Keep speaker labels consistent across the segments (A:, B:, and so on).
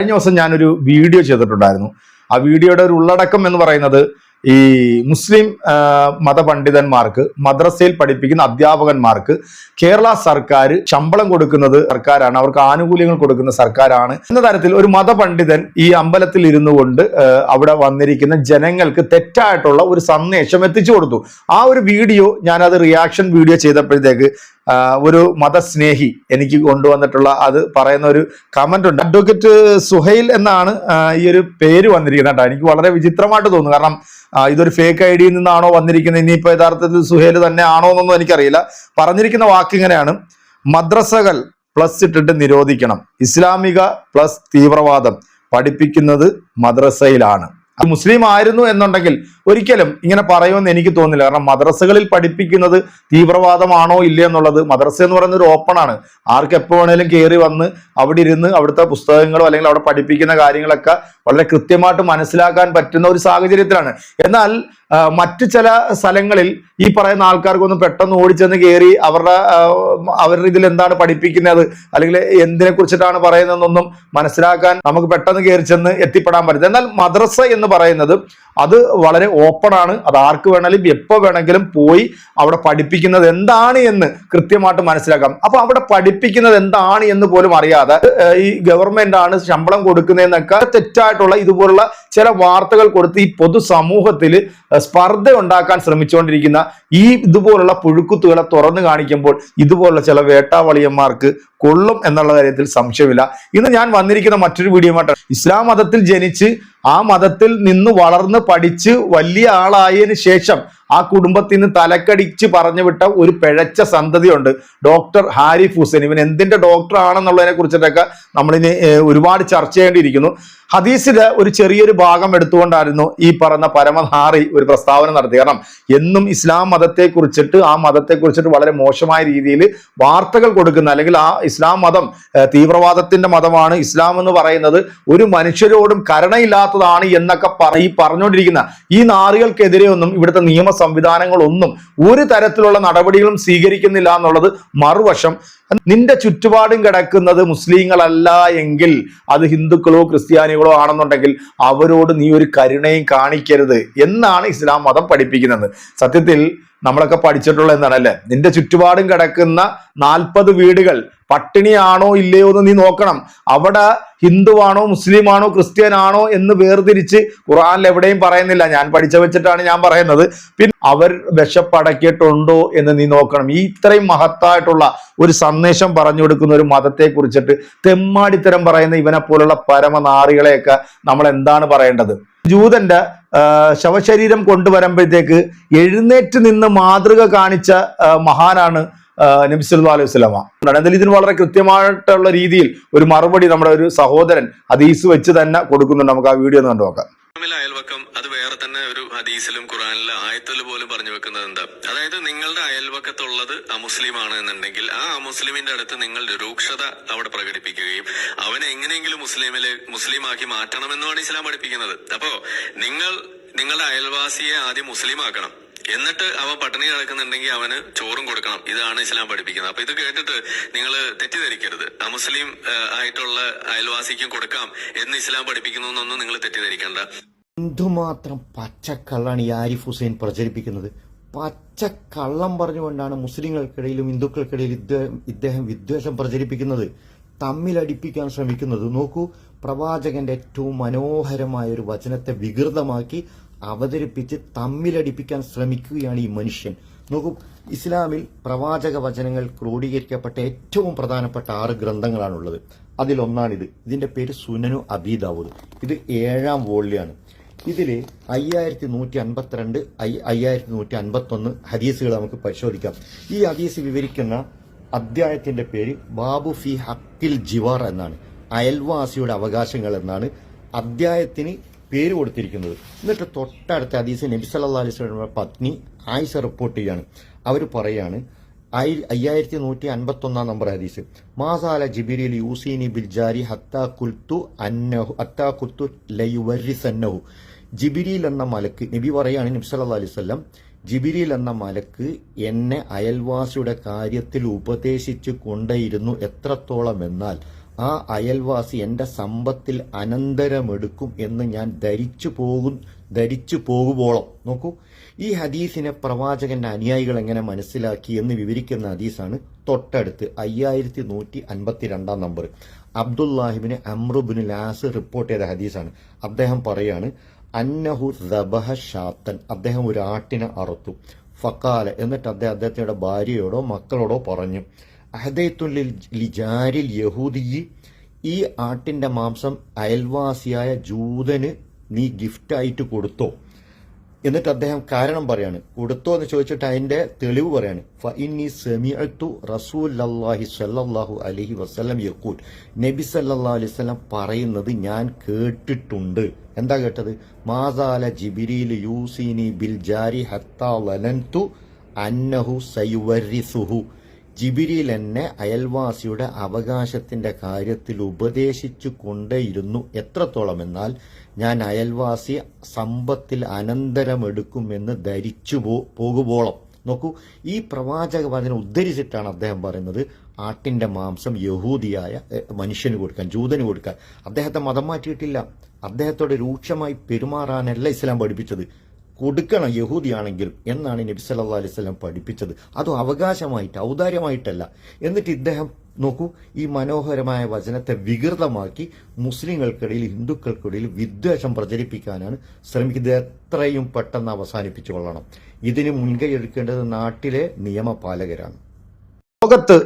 A: കഴിഞ്ഞ ദിവസം ഞാനൊരു വീഡിയോ ചെയ്തിട്ടുണ്ടായിരുന്നു. ആ വീഡിയോയുടെ ഒരു ഉള്ളടക്കം എന്ന് പറയുന്നത് ഈ മുസ്ലിം മതപണ്ഡിതന്മാർക്ക് മദ്രസയിൽ പഠിപ്പിക്കുന്ന അധ്യാപകന്മാർക്ക് കേരള സർക്കാർ ശമ്പളം കൊടുക്കുന്നത് സർക്കാരാണ് അവർക്ക് ആനുകൂല്യങ്ങൾ കൊടുക്കുന്ന സർക്കാരാണ്. എന്ന തരത്തിൽ ഒരു മതപണ്ഡിതൻ ഈ അമ്പലത്തിൽ ഇരുന്നു കൊണ്ട് അവിടെ വന്നിരിക്കുന്ന ജനങ്ങൾക്ക് തെറ്റായിട്ടുള്ള ഒരു സന്ദേശം എത്തിച്ചു കൊടുത്തു. ആ ഒരു വീഡിയോ ഞാനത് റിയാക്ഷൻ വീഡിയോ ചെയ്തപ്പോഴത്തേക്ക് ഒരു മതസ്നേഹി എനിക്ക് കൊണ്ടുവന്നിട്ടുള്ള അത് പറയുന്ന ഒരു കമന്റ് ഉണ്ട്. അഡ്വക്കേറ്റ് സുഹൈൽ എന്നാണ് ഈ ഒരു പേര് വന്നിരിക്കുന്നത് കേട്ടോ. എനിക്ക് വളരെ വിചിത്രമായിട്ട് തോന്നുന്നു. കാരണം ഇതൊരു ഫേക്ക് ഐ ഡിയിൽ നിന്നാണോ വന്നിരിക്കുന്നത്? ഇനിയിപ്പോ യഥാർത്ഥത്തിൽ സുഹേൽ തന്നെ ആണോ എന്നൊന്നും എനിക്കറിയില്ല. പറഞ്ഞിരിക്കുന്ന വാക്ക് ഇങ്ങനെയാണ്. മദ്രസകൾ പ്ലസ് ഇട്ടിട്ട് നിരോധിക്കണം. ഇസ്ലാമിക പ്ലസ് തീവ്രവാദം പഠിപ്പിക്കുന്നത് മദ്രസയിലാണ്. അത് മുസ്ലിം ആയിരുന്നു എന്നുണ്ടെങ്കിൽ ഒരിക്കലും ഇങ്ങനെ പറയുമെന്ന് എനിക്ക് തോന്നുന്നില്ല. കാരണം മദ്രസകളിൽ പഠിപ്പിക്കുന്നത് തീവ്രവാദമാണോ ഇല്ലേ എന്നുള്ളത് മദ്രസ എന്ന് പറയുന്ന ഒരു ഓപ്പൺ ആണ്. ആർക്ക് എപ്പോ വേണേലും കയറി വന്ന് അവിടെ ഇരുന്ന് അവിടുത്തെ പുസ്തകങ്ങളോ അല്ലെങ്കിൽ അവിടെ പഠിപ്പിക്കുന്ന കാര്യങ്ങളൊക്കെ വളരെ കൃത്യമായിട്ട് മനസ്സിലാക്കാൻ പറ്റുന്ന ഒരു സാഹചര്യത്തിലാണ്. എന്നാൽ മറ്റു ചില സ്ഥലങ്ങളിൽ ഈ പറയുന്ന ആൾക്കാർക്കൊന്നും പെട്ടെന്ന് ഓടിച്ചെന്ന് കയറി അവരുടെ അവരുടെ ഇതിൽ എന്താണ് പഠിപ്പിക്കുന്നത്? അല്ലെങ്കിൽ എന്തിനെ കുറിച്ചിട്ടാണ് പറയുന്നതെന്നൊന്നും മനസ്സിലാക്കാൻ നമുക്ക് പെട്ടെന്ന് കയറി ചെന്ന് എത്തിപ്പെടാൻ പറ്റില്ല. എന്നാൽ മദ്രസ എന്ന് പറയുന്നത് അത് വളരെ ഓപ്പൺ ആണ്. അത് ആർക്ക് വേണമെങ്കിലും എപ്പോൾ വേണമെങ്കിലും പോയി അവിടെ പഠിപ്പിക്കുന്നത് എന്താണ് എന്ന് കൃത്യമായിട്ട് മനസ്സിലാക്കാം. അപ്പൊ അവിടെ പഠിപ്പിക്കുന്നത് എന്താണ് എന്ന് പോലും അറിയാതെ ഈ ഗവൺമെന്റ് ആണ് ശമ്പളം കൊടുക്കുന്നതെന്നൊക്കെ തെറ്റായിട്ടുള്ള ഇതുപോലുള്ള ചില വാർത്തകൾ കൊടുത്ത് ഈ പൊതുസമൂഹത്തിൽ സ്പർദ്ധ ഉണ്ടാക്കാൻ ശ്രമിച്ചുകൊണ്ടിരിക്കുന്ന ഈ ഇതുപോലുള്ള പുഴുക്കുത്തുകളെ തുറന്നു കാണിക്കുമ്പോൾ ഇതുപോലുള്ള ചില വേട്ടാവളിയന്മാർക്ക് കൊള്ളും എന്നുള്ള കാര്യത്തിൽ സംശയമില്ല. ഇന്ന് ഞാൻ വന്നിരിക്കുന്ന മറ്റൊരു വീഡിയോ ഇസ്ലാം മതത്തിൽ ജനിച്ച് ആ മതത്തിൽ നിന്ന് വളർന്ന് പഠിച്ച് വലിയ ആളായതിനു ശേഷം ആ കുടുംബത്തിൽ നിന്ന് തലക്കടിച്ച് പറഞ്ഞു വിട്ട ഒരു പിഴച്ച സന്തതിയുണ്ട്. ഡോക്ടർ ഹാരിഫ് ഹുസൈൻ. ഇവൻ എന്തിന്റെ ഡോക്ടർ ആണെന്നുള്ളതിനെ കുറിച്ചിട്ടൊക്കെ നമ്മളിനി ഒരുപാട് ചർച്ച ചെയ്യേണ്ടിയിരിക്കുന്നു. ഹദീസിലെ ഒരു ചെറിയൊരു ഭാഗം എടുത്തുകൊണ്ടായിരുന്നു ഈ പറഞ്ഞ പരമധാറി ഒരു പ്രസ്താവന നടത്തി കാരണം എന്നും ഇസ്ലാം മതത്തെ കുറിച്ചിട്ട് ആ മതത്തെ കുറിച്ചിട്ട് വളരെ മോശമായ രീതിയിൽ വാർത്തകൾ കൊടുക്കുന്ന അല്ലെങ്കിൽ ആ ഇസ്ലാം മതം തീവ്രവാദത്തിന്റെ മതമാണ്. ഇസ്ലാം എന്ന് പറയുന്നത് ഒരു മനുഷ്യരോടും കരുണയില്ലാത്തതാണ് എന്നൊക്കെ ഈ പറഞ്ഞുകൊണ്ടിരിക്കുന്ന ഈ നാറികൾക്കെതിരെ ഒന്നും ഇവിടുത്തെ നിയമ സംവിധാനങ്ങളൊന്നും ഒരു തരത്തിലുള്ള നടപടികളും സ്വീകരിക്കുന്നില്ല എന്നുള്ളത് മറുവശം നിന്റെ ചുറ്റുപാടും കിടക്കുന്നത് മുസ്ലിങ്ങളല്ല എങ്കിൽ അത് ഹിന്ദുക്കളോ ക്രിസ്ത്യാനികളോ ആണെന്നുണ്ടെങ്കിൽ അവരോട് നീ ഒരു കരുണയും കാണിക്കരുത് എന്നാണ് ഇസ്ലാം മതം പഠിപ്പിക്കുന്നത്. സത്യത്തിൽ നമ്മളൊക്കെ പഠിച്ചിട്ടുള്ള എന്താണ് അല്ലെ? നിന്റെ ചുറ്റുപാടും കിടക്കുന്ന നാൽപ്പത് വീടുകൾ പട്ടിണിയാണോ ഇല്ലയോ എന്ന് നീ നോക്കണം. അവിടെ ഹിന്ദുവാണോ മുസ്ലിമാണോ ക്രിസ്ത്യൻ ആണോ എന്ന് വേർതിരിച്ച് ഖുറാനിൽ എവിടെയും പറയുന്നില്ല. ഞാൻ പഠിച്ച വെച്ചിട്ടാണ് ഞാൻ പറയുന്നത്. പിന്നെ അവർ വിശപ്പടക്കിയിട്ടുണ്ടോ എന്ന് നീ നോക്കണം. ഈ ഇത്രയും മഹത്തായിട്ടുള്ള ഒരു സന്ദേശം പറഞ്ഞു കൊടുക്കുന്ന ഒരു മതത്തെ കുറിച്ചിട്ട് തെമ്മാടിത്തരം പറയുന്ന ഇവനെ പോലുള്ള പരമനാറികളെയൊക്കെ നമ്മൾ എന്താണ് പറയേണ്ടത്? ജൂതന്റെ ശവശരീരം കൊണ്ടുവരുമ്പോഴത്തേക്ക് എഴുന്നേറ്റ് നിന്ന് മാതൃക കാണിച്ച മഹാനാണ് നബി അലൈഹി വസല്ലമ. എന്നാൽ ഇതിന് വളരെ കൃത്യമായിട്ടുള്ള രീതിയിൽ ഒരു മറുപടി നമ്മുടെ ഒരു സഹോദരൻ ഹദീസ് വെച്ച് തന്നെ കൊടുക്കുന്നുണ്ട്. നമുക്ക് ആ വീഡിയോ ഒന്ന് കണ്ടു നോക്കാം.
B: അയൽവക്കം അത് വേറെ തന്നെ ഒരു ഹദീസിലും ഖുറാനിലും ആയത്തിൽ പോലും പറഞ്ഞു വെക്കുന്നത് എന്താ? അതായത് നിങ്ങളുടെ അയൽവക്കത്തുള്ളത് അമുസ്ലിം ആണ് എന്നുണ്ടെങ്കിൽ ആ അമുസ്ലിമിന്റെ അടുത്ത് നിങ്ങൾ രൂക്ഷത അവിടെ പ്രകടിപ്പിക്കുകയും അവനെ എങ്ങനെയെങ്കിലും മുസ്ലിമിലെ മുസ്ലിമാക്കി മാറ്റണമെന്നുമാണ് ഇസ്ലാം പഠിപ്പിക്കുന്നത്. അപ്പോ നിങ്ങൾ നിങ്ങളുടെ അയൽവാസിയെ ആദ്യം മുസ്ലിം ആക്കണം എന്നിട്ട് അവ പട്ടിണി കിടക്കുന്നുണ്ടെങ്കിൽ അവന് ചോറും കൊടുക്കണം. ഇതാണ് ഇസ്ലാം പഠിപ്പിക്കുന്നത്. അപ്പൊ ഇത് കേട്ടിട്ട് നിങ്ങൾ തെറ്റിദ്ധരിക്കരുത്. മുസ്ലിം ആയിട്ടുള്ള അയൽവാസിക്കും കൊടുക്കാം എന്ന് ഇസ്ലാം പഠിപ്പിക്കുന്നു എന്നൊന്നും നിങ്ങൾ തെറ്റിദ്ധരിക്കണ്ട.
C: എന്തുമാത്രം പച്ചക്കള്ളാണ് ഈ ആരിഫ് ഹുസൈൻ പ്രചരിപ്പിക്കുന്നത്? പച്ചക്കള്ളം പറഞ്ഞുകൊണ്ടാണ് മുസ്ലിങ്ങൾക്കിടയിലും ഹിന്ദുക്കൾക്കിടയിലും ഇദ്ദേഹം ഇദ്ദേഹം വിദ്വേഷം പ്രചരിപ്പിക്കുന്നത്. തമ്മിലടിപ്പിക്കാൻ ശ്രമിക്കുന്നത്. നോക്കൂ പ്രവാചകന്റെ ഏറ്റവും മനോഹരമായ ഒരു വചനത്തെ വികൃതമാക്കി അവതരിപ്പിച്ച് തമ്മിലടിപ്പിക്കാൻ ശ്രമിക്കുകയാണ് ഈ മനുഷ്യൻ. നോക്കൂ ഇസ്ലാമിൽ പ്രവാചക വചനങ്ങൾ ക്രോഡീകരിക്കപ്പെട്ട ഏറ്റവും പ്രധാനപ്പെട്ട ആറ് ഗ്രന്ഥങ്ങളാണുള്ളത്. അതിലൊന്നാണിത്. ഇതിന്റെ പേര് സുനനു അബീദാവൂദ് ഇത് ഏഴാം വോളിയാണ്. ഇതിൽ അയ്യായിരത്തി നൂറ്റി അൻപത്തിരണ്ട് അയ്യായിരത്തി നൂറ്റി അൻപത്തൊന്ന് ഹദീസുകൾ നമുക്ക് പരിശോധിക്കാം. ഈ ഹദീസ് വിവരിക്കുന്ന അദ്ധ്യായത്തിന്റെ പേര് ബാബു ഫി ഹക്കിൽ ജിവാർ എന്നാണ്. അയൽവാസിയുടെ അവകാശങ്ങൾ എന്നാണ്. അധ്യായത്തിന് പേര് കൊടുത്തിരിക്കുന്നത്. എന്നിട്ട് തൊട്ടടുത്ത ഹദീസ് നബി സല്ലാ അലൈഹി വസല്ലമയുടെ പത്നി ആയിഷ റിപ്പോർട്ട് ചെയ്യാണ്. അവർ പറയാണ് ആയി- അയ്യായിരത്തി നൂറ്റി അൻപത്തൊന്നാം നമ്പർ ഹദീസ്. മാസാല ജിബിരിൽ യൂസീനി ബിൽ ജാരി ഹത്താ കുൽത്തു അന്നഹു ഹത്താ കുൽത്തു ലയുവരിസന്നഹു ജിബിരിയിൽ എന്ന മലക്ക് നബി പറയാണ് നബി സല്ലാ അലൈഹി വസല്ലം ജിബിരിൽ എന്ന മലക്ക് എന്നെ അയൽവാസിയുടെ കാര്യത്തിൽ ഉപദേശിച്ചു കൊണ്ടേയിരുന്നു എത്രത്തോളം എന്നാൽ ആ അയൽവാസി എന്റെ സമ്പത്തിൽ അനന്തരമെടുക്കും എന്ന് ഞാൻ ധരിച്ചു പോകും ധരിച്ചു പോകുമ്പോളം നോക്കൂ ഈ ഹദീസിനെ പ്രവാചകന്റെ അനുയായികൾ എങ്ങനെ മനസ്സിലാക്കി എന്ന് വിവരിക്കുന്ന ഹദീസാണ് തൊട്ടടുത്ത് അയ്യായിരത്തി നൂറ്റി അൻപത്തിരണ്ടാം നമ്പർ. അബ്ദുല്ലാഹിബിന് അമ്രുബിന് ലാസ് റിപ്പോർട്ട് ചെയ്ത ഹദീസാണ്. അദ്ദേഹം പറയാണ് അന്നഹു ദബഹ ഷാത്തൻ. അദ്ദേഹം ഒരു ആട്ടിനെ അറുത്തു. ഫക്കാല. എന്നിട്ട് അദ്ദേഹം അദ്ദേഹത്തിന്റെ ഭാര്യയോടോ മക്കളോടോ പറഞ്ഞു അഹദൈത്തുൽ ലിജാരിൽ യഹൂദി ഈ ആട്ടിന്റെ മാംസം അയൽവാസിയായ ജൂതന് നീ ഗിഫ്റ്റായിട്ട് കൊടുത്തോ. എന്നിട്ട് അദ്ദേഹം കാരണം പറയാണ്. കൊടുത്തോ എന്ന് ചോദിച്ചിട്ട് അതിന്റെ തെളിവ് പറയാണ്. ഫഇന്നി റസൂൽ റസൂലല്ലാഹി സല്ലാഹു അലഹി വസ്ലം യക്കൂൽ നബി സല്ലാ അലൈഹി സ്വലം പറയുന്നത് ഞാൻ കേട്ടിട്ടുണ്ട്. എന്താ കേട്ടത്? മാസാല ജിബിരിയിൽ യൂസീനി ബിൽ ജാരി ഹത്താ വലൻതു അന്നഹു സയുവരിസുഹു ജിബിരിൽ എന്നെ അയൽവാസിയുടെ അവകാശത്തിന്റെ കാര്യത്തിൽ ഉപദേശിച്ചു കൊണ്ടേയിരുന്നു എത്രത്തോളം എന്നാൽ ഞാൻ അയൽവാസി സമ്പത്തിൽ അനന്തരമെടുക്കുമെന്ന് ധരിച്ചു പോ പോകുമ്പോളം നോക്കൂ ഈ പ്രവാചക വചനം ഉദ്ധരിച്ചിട്ടാണ് അദ്ദേഹം പറയുന്നത് ആട്ടിന്റെ മാംസം യഹൂദിയായ മനുഷ്യന് കൊടുക്കാൻ ജൂതന് കൊടുക്കാൻ. അദ്ദേഹത്തെ മതം മാറ്റിയിട്ടില്ല. അദ്ദേഹത്തോട് രൂക്ഷമായി പെരുമാറാനല്ല ഇസ്ലാം പഠിപ്പിച്ചത്. കൊടുക്കണം യഹൂദിയാണെങ്കിൽ എന്നാണ് നബി സല്ലാ അലൈഹി വസല്ലം പഠിപ്പിച്ചത്. അതും അവകാശമായിട്ട് ഔദാര്യമായിട്ടല്ല. എന്നിട്ട് ഇദ്ദേഹം നോക്കൂ ഈ മനോഹരമായ വചനത്തെ വികൃതമാക്കി മുസ്ലിങ്ങൾക്കിടയിൽ ഹിന്ദുക്കൾക്കിടയിൽ വിദ്വേഷം പ്രചരിപ്പിക്കാനാണ് ശ്രമിക്കുന്നത്. എത്രയും പെട്ടെന്ന് അവസാനിപ്പിച്ചു കൊള്ളണം. ഇതിന് മുൻകൈ എടുക്കേണ്ടത് നാട്ടിലെ നിയമപാലകരാണ്.
A: ലോകത്ത്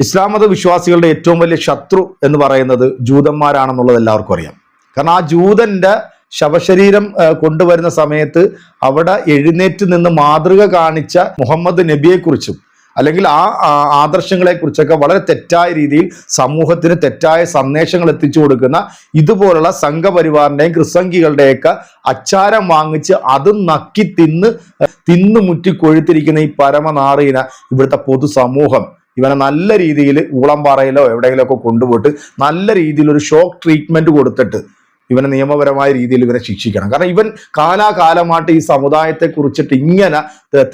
A: ഇസ്ലാം മത വിശ്വാസികളുടെ ഏറ്റവും വലിയ ശത്രു എന്ന് പറയുന്നത് ജൂതന്മാരാണെന്നുള്ളത് എല്ലാവർക്കും അറിയാം. കാരണം ആ ജൂതന്റെ ശവശരീരം കൊണ്ടുവരുന്ന സമയത്ത് അവിടെ എഴുന്നേറ്റ് നിന്ന് മാതൃക കാണിച്ച മുഹമ്മദ് നബിയെക്കുറിച്ചും അല്ലെങ്കിൽ ആ ആദർശങ്ങളെ ആദർശങ്ങളെക്കുറിച്ചൊക്കെ വളരെ തെറ്റായ രീതിയിൽ സമൂഹത്തിന് തെറ്റായ സന്ദേശങ്ങൾ എത്തിച്ചു കൊടുക്കുന്ന ഇതുപോലുള്ള സംഘപരിവാറിന്റെയും ക്രിസംഗികളുടെയൊക്കെ അച്ചാരം വാങ്ങിച്ച് അത് നക്കി തിന്ന് തിന്നു മുറ്റി കൊഴുത്തിരിക്കുന്ന ഈ പരമനാറീന ഇവിടുത്തെ പൊതുസമൂഹം ഇവനെ നല്ല രീതിയിൽ ഊളംപാറയിലോ എവിടെയെങ്കിലുമൊക്കെ കൊണ്ടുപോയിട്ട് നല്ല രീതിയിൽ ഒരു ഷോക്ക് ട്രീറ്റ്മെന്റ് കൊടുത്തിട്ട് ഇവനെ നിയമപരമായ രീതിയിൽ ഇവനെ ശിക്ഷിക്കണം. കാരണം ഇവൻ കാലാകാലമായിട്ട് ഈ സമുദായത്തെ കുറിച്ചിട്ട് ഇങ്ങനെ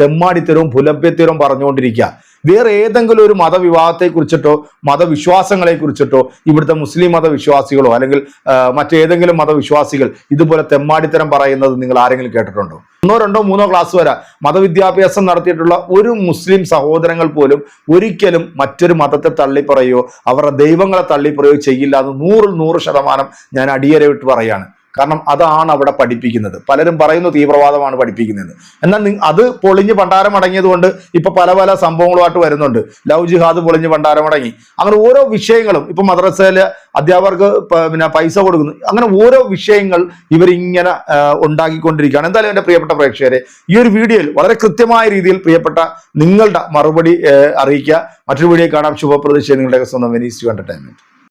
A: തെമ്മാടിത്തരവും പുലഭ്യത്തരവും പറഞ്ഞുകൊണ്ടിരിക്കുക. വേറെ ഏതെങ്കിലും ഒരു മതവിവാഹത്തെ കുറിച്ചിട്ടോ മതവിശ്വാസങ്ങളെ കുറിച്ചിട്ടോ ഇവിടുത്തെ മുസ്ലിം മതവിശ്വാസികളോ അല്ലെങ്കിൽ മറ്റേതെങ്കിലും മതവിശ്വാസികൾ ഇതുപോലെ തെമ്മാടിത്തരം പറയുന്നത് നിങ്ങൾ ആരെങ്കിലും കേട്ടിട്ടുണ്ടോ? ഒന്നോ രണ്ടോ മൂന്നോ ക്ലാസ് വരെ മതവിദ്യാഭ്യാസം നടത്തിയിട്ടുള്ള ഒരു മുസ്ലിം സഹോദരങ്ങൾ പോലും ഒരിക്കലും മറ്റൊരു മതത്തെ തള്ളിപ്പറയോ അവരുടെ ദൈവങ്ങളെ തള്ളിപ്പറയോ ചെയ്യില്ല അത് നൂറിൽ നൂറ് ശതമാനം ഞാൻ അടിയരവിട്ട് പറയാണ് കാരണം അതാണ് അവിടെ പഠിപ്പിക്കുന്നത്. പലരും പറയുന്നു തീവ്രവാദമാണ് പഠിപ്പിക്കുന്നത്. എന്നാൽ അത് പൊളിഞ്ഞ് പണ്ടാരം അടങ്ങിയത് കൊണ്ട് ഇപ്പൊ പല പല സംഭവങ്ങളുമായിട്ട് വരുന്നുണ്ട്. ലവ് ജിഹാദ് പൊളിഞ്ഞ് പണ്ടാരം അടങ്ങി. അങ്ങനെ ഓരോ വിഷയങ്ങളും ഇപ്പൊ മദ്രസയിലെ അധ്യാപകർക്ക് പിന്നെ പൈസ കൊടുക്കുന്നു. അങ്ങനെ ഓരോ വിഷയങ്ങൾ ഇവരിങ്ങനെ ഉണ്ടാക്കിക്കൊണ്ടിരിക്കുകയാണ്. എന്തായാലും എന്റെ പ്രിയപ്പെട്ട പ്രേക്ഷകരെ ഈ ഒരു വീഡിയോയിൽ വളരെ കൃത്യമായ രീതിയിൽ പ്രിയപ്പെട്ട നിങ്ങളുടെ മറുപടി അറിയിക്കുക. മറ്റൊരു വീഡിയോ കാണാം. ശുഭപ്രതീക്ഷ. നിങ്ങളുടെ സ്വന്തം വെനീസ് എന്റർടൈൻമെന്റ്